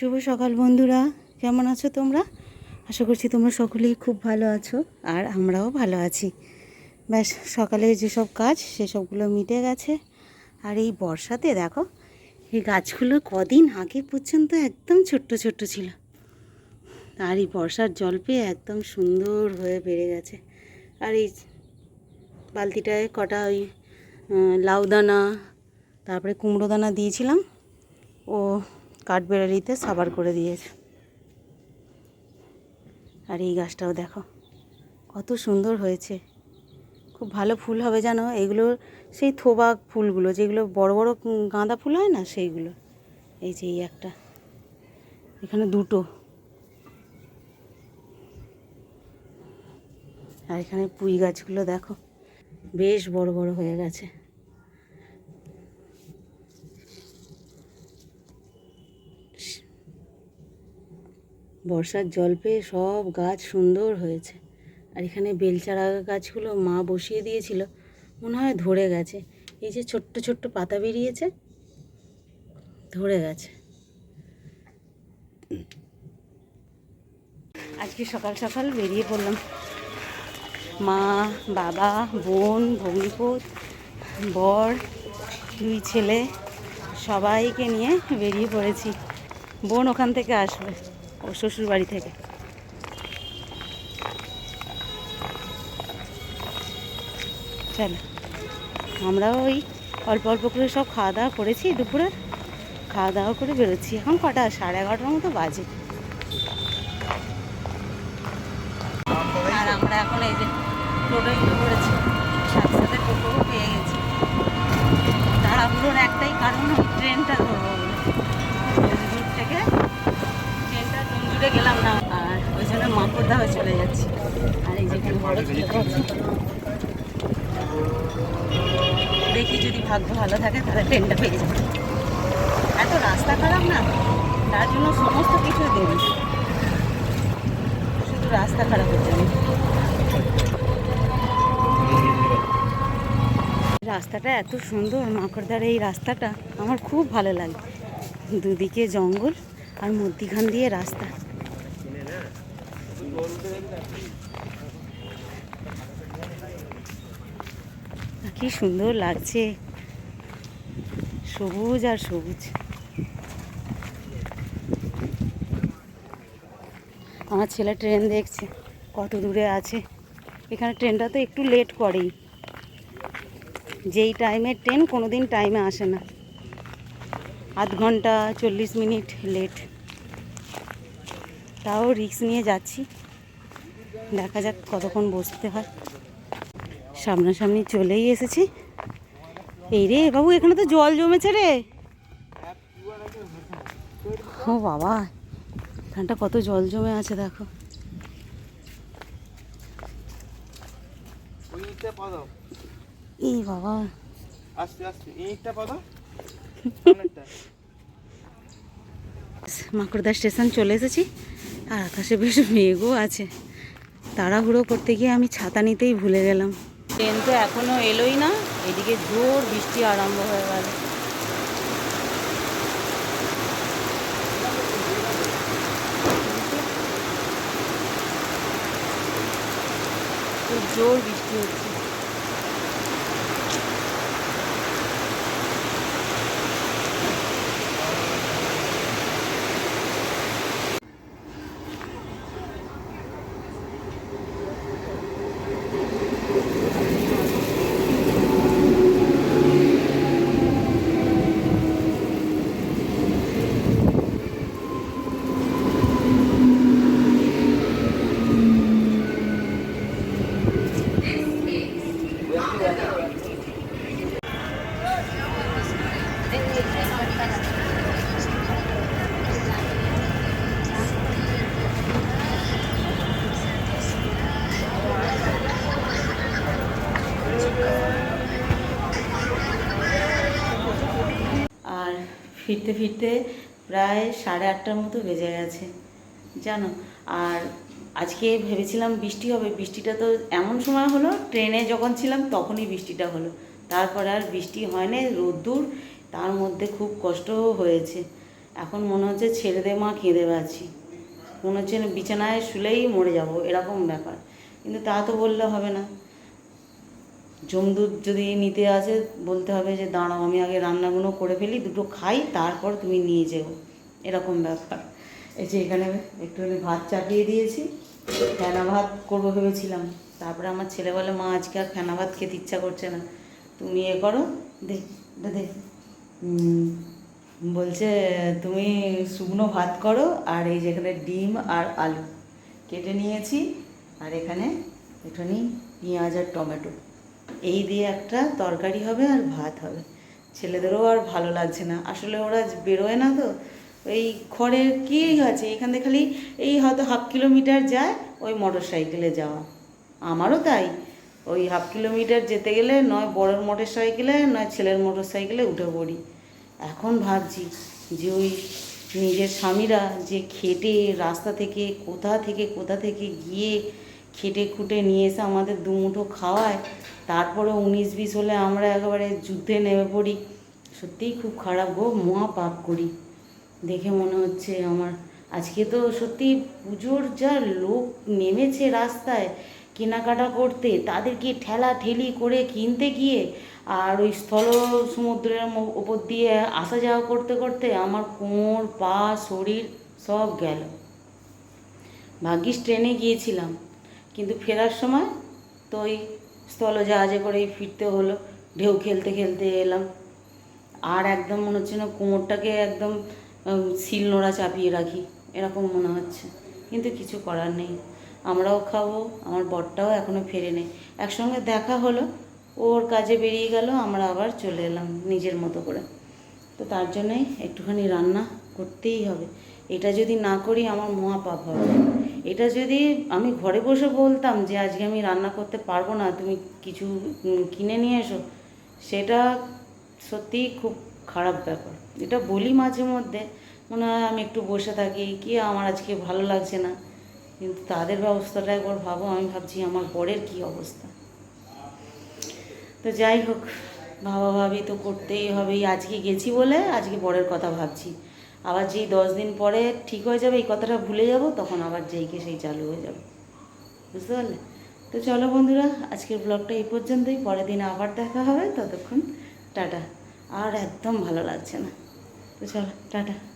শুভ সকাল বন্ধুরা। কেমন আছো তোমরা? আশা করছি তোমরা সকলেই খুব ভালো আছো আর আমরাও ভালো আছি। ব্যাস সকালে যেসব কাজ সেসবগুলো মিটে গেছে। আর এই বর্ষাতে দেখো এই গাছগুলো কদিন আগে পর্যন্ত একদম ছোট্ট ছোট্ট ছিল। আর এই বর্ষার জল পেয়ে একদম সুন্দর হয়ে বেড়ে গেছে। আর এই বালতিটায় কটা ওই আহ, লাউ দানা তারপরে কুমড়ো দানা দিয়েছিলাম। ও কাঠবেড়ালিতে সাবার করে দিয়েছে। আর এই গাছটাও দেখো, কত সুন্দর হয়েছে। খুব ভালো ফুল হবে জানো, এগুলো সেই থোবা ফুলগুলো, যেগুলো বড় বড় গাঁদা ফুল হয় না, সেইগুলো। এই যে এই একটা, এখানে দুটো। আর এখানে পুঁই গাছগুলো দেখো, বেশ বড় বড় হয়ে গেছে। বর্ষার জল পেয়ে সব গাছ সুন্দর হয়েছে। আর এখানে বেলচারা গাছগুলো মা বসিয়ে দিয়েছিল। মনে হয় ধরে গেছে। এই যে ছোট্ট ছোট্ট পাতা বেরিয়েছে, ধরে গেছে। আজকে সকাল সকাল বেরিয়ে পড়লাম। মা, বাবা, বোন, ভগ্নিপত, বর, দুই ছেলে, সবাইকে নিয়ে বেরিয়ে পড়েছি। বোন ওখান থেকে আসবে। ও শ্বশুর বাড়ি থেকে। চলো আমরাও ওই অল্প অল্প করে সব খাওয়া দাওয়া করেছি, দুপুরে খাওয়া দাওয়া করে বেরোচ্ছি। এখন কটা? সাড়ে এগারোটার মতো বাজে। আর আমরা এখন এই যে উঠে পড়েছি, সাথে সাথে টোটো পেয়ে গেছি তাড়াহুড়োর একটাই কারণ ওই ট্রেনটা ধরবো বলে দূর থেকে ট্রেনটা জুড়ে গেলাম না আর ওই জন্য মাকড়দা হয়ে চলে যাচ্ছি আর এই যেখানে বড় ছেলে আছে দেখি যদি ভাগ্য ভালো থাকে, তাহলে ট্রেনটা পেয়ে যাবে। এত রাস্তা খারাপ না? তার জন্য সমস্ত কিছু দেবে। শুধু রাস্তা খারাপ হচ্ছে। না রাস্তাটা এত সুন্দর, মাকড়দার এই রাস্তাটা, আমার খুব ভালো লাগে। দুদিকে জঙ্গল আর মধ্যিখান দিয়ে রাস্তা। কি সুন্দর লাগছে। সবুজ আর সবুজ। আমার ছেলে ট্রেন দেখছে, কত দূরে আছে। এখানে ট্রেনটা তো একটু লেট করেই। যেই টাইমে ট্রেন কোনো দিন টাইমে আসে না। আধ ঘণ্টা চল্লিশ মিনিট লেট তাও রিক্স নিয়ে যাচ্ছি। দেখা যাক কতক্ষণ বসতে হয়। সামনাসামনি চলেই এসেছি। এই রে বাবু এখানে তো জল জমেছে রে। ও বাবা এখানটা কত জল জমে আছে দেখো। এই বাবা। আস্তে মাকড়দা স্টেশন চলে এসেছি আর আকাশে বেশ মেঘও আছে। তাড়াহুড়ো করতে গিয়ে আমি ছাতা নিতেই ভুলে গেলাম। ট্রেন তো এখনও এলোই না এদিকে জোর বৃষ্টি আরম্ভ হয়ে গেল। জোর বৃষ্টি হচ্ছে আর ফিরতে ফিরতে প্রায় সাড়ে আটটার মতো বেজে গেছে, জানো? আর আজকে ভেবেছিলাম বৃষ্টি হবে, বৃষ্টিটা তো এমন সময় হলো, ট্রেনে যখন ছিলাম তখনই বৃষ্টিটা হলো। তারপরে আর বৃষ্টি হয় না রোদ্দুর, তার মধ্যে খুব কষ্টও হয়েছে। এখন মনে হচ্ছে ছেড়ে দে মা, কেঁদে আছি। মনে হচ্ছে বিছানায় শুলেই মরে যাব, এরকম ব্যাপার। কিন্তু তা তো বললে হবে না। জমদুধ যদি নিতে আসে বলতে হবে যে দাঁড়াও আমি আগে রান্নাগুলো করে ফেলি দুটো খাই তারপর তুমি নিয়ে যেও। এরকম ব্যাপার। এই যে এখানে একটুখানি ভাত চাপিয়ে দিয়েছি ফেনা ভাত করব ভেবেছিলাম। তারপরে আমার ছেলে বলে মা আজকে আর ফেনা ভাত খেতে ইচ্ছা করছে না। তুমি এ করো দেখ এটা দে। উম, বলছে তুমি শুকনো ভাত করো আর এই যেখানে ডিম আর আলু কেটে নিয়েছি আর এখানে একটুখানি পেঁয়াজ আর টমেটো। এই দিয়ে একটা তরকারি হবে আর ভাত হবে। ছেলেদেরও আর ভালো লাগছে না। আসলে ওরা বেরোয় না তো। ওই খড়ের কী আছে? এখান থেকে খালি এই হয়তো হাফ কিলোমিটার যায় ওই মোটর সাইকেলে যাওয়া। আমারও তাই। ওই হাফ কিলোমিটার যেতে গেলে নয় বড়োর মোটর সাইকেলে নয় ছেলের মোটর সাইকেলে উঠে পড়ি। এখন ভাবছি যে ওই নিজের স্বামীরা যে খেটে রাস্তা থেকে কোথা থেকে কোথা থেকে গিয়ে খেটে খুঁটে নিয়ে এসে আমাদের দুমুঠো খাওয়ায়। তারপরে উনিশ বিশ হলে আমরা একেবারে যুদ্ধে নেমে পড়ি। সত্যিই খুব খারাপ গো মহা পাপ করি। দেখে মনে হচ্ছে আমার, আজকে তো সত্যি পুজোর যা লোক নেমেছে রাস্তায় কেনাকাটা করতে, তাদেরকে ঠেলা ঠেলি করে কিনতে গিয়ে আর ওই স্থল সমুদ্রের ওপর দিয়ে আসা যাওয়া করতে করতে আমার কোমর, পা, শরীর সব গেল। ভাগ্যিস ট্রেনে গিয়েছিলাম। কিন্তু ফেরার সময় তো ওই স্থলজাহাজে করেই ফিরতে হলো। ঢেউ খেলতে খেলতে এলাম। আর একদম মনে হচ্ছে না কোমরটাকে একদম শিল নোড়া চাপিয়ে রাখি। এরকম মনে হচ্ছে। কিন্তু কিছু করার নেই। আমরাও খাব, আমার বরটাও এখনও ফেরে নেই একসঙ্গে দেখা হলো, ওর কাজে বেরিয়ে গেল, আমরা আবার চলে এলাম নিজের মতো করে। তো তার জন্যই একটুখানি রান্না করতেই হবে। এটা যদি না করি আমার মহা পাপ হবে। এটা যদি আমি ঘরে বসে বলতাম যে আজকে আমি রান্না করতে পারব না, তুমি কিছু কিনে নিয়ে এসো, সেটা সত্যিই খুব খারাপ ব্যাপার। এটা বলি মাঝে মধ্যে, মনে হয় আমি একটু বসে থাকি, কি আমার আজকে ভালো লাগছে না। কিন্তু তাদের ব্যবস্থাটা একবার ভাবো, আমি ভাবছি আমার বরের কি অবস্থা। তো যাই হোক, ভাবা ভাবি তো করতেই হবে আজকে গেছি বলে আজকে বরের কথা ভাবছি। আবার যেই দশ দিন পরে ঠিক হয়ে যাবে, এই কথাটা ভুলে যাব, তখন আবার যেইকে সেই চালু হয়ে যাবে। বুঝতে পারলে? তো চলো বন্ধুরা, আজকের ব্লগটা এই পর্যন্তই। পরের দিন আবার দেখা হবে, ততক্ষণ টাটা। আর একদম ভালো লাগছে না। তো চলো, টাটা।